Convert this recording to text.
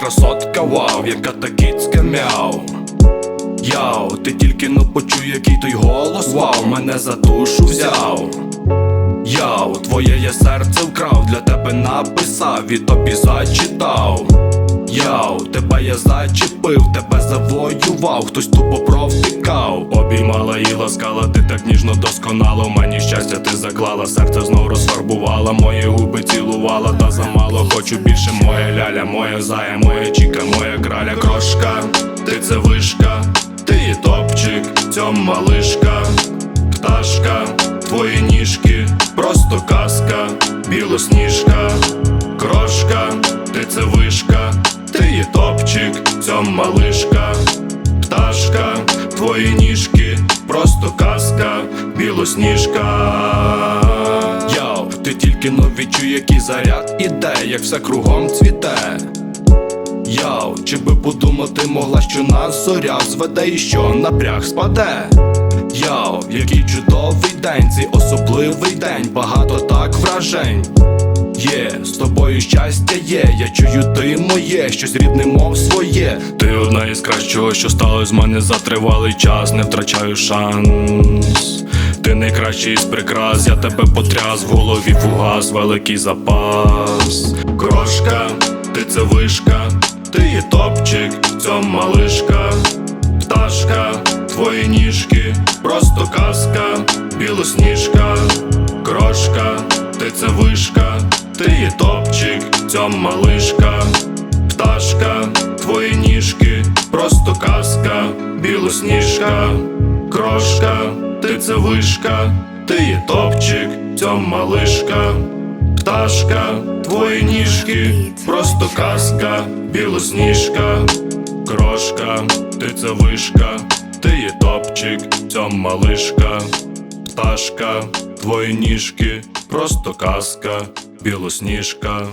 красотка, вау, яка та кіцька мяу. Яу, ти тільки но почуй, який той голос, вау, мене за душу взяв. Яу, твоє я серце вкрав, для тебе написав і тобі зачитав. Яу, тебе я зачепив, тебе завоював, хтось тупо провтикав. Обіймала і ласкала, ти так ніжно досконало. Мені щастя ти заклала, серце знов розфарбувала, мої губи цілувала, та замало. Хочу більше. Моя ляля, моя зая, моя чіка, моя краля, крошка, ти це вишка, ти є топчик, цьом малишка, пташка, твої ніжки, просто казка, білосніжка, крошка, ти це вишка, ти є топчик, цьом малишка, пташка, твої ніжки, казка, білосніжка. Яу, ти тільки но відчуй, який заряд іде, як все кругом цвіте. Яу, чи би подумати могла, що нас зоря зведе і що напряг спаде. Яу, який чудовий день, цей особливий день, багато так вражень. Є, з тобою щастя є, я чую ти моє, щось рідне, мов своє. Ти одна із кращого, що сталося з мене за тривалий час, не втрачаю шанс. Ти найкращий із прикрас, я тебе потряс в голові фугас, великий запас. Крошка, ти це вишка, ти є топчик, цьом малишка, пташка, твої ніжки, просто казка, білосніжка, крошка, ти це вишка, ти є топчик, цьом малишка, пташка, твої ніжки, просто казка, білосніжка, крошка, ти це вишка, ти є топчик, цьом малишка. Пташка, твої ніжки, просто казка, білосніжка, крошка, ти це вишка, ти є топчик, цьом малишка, пташка, твої ніжки, просто казка, білосніжка.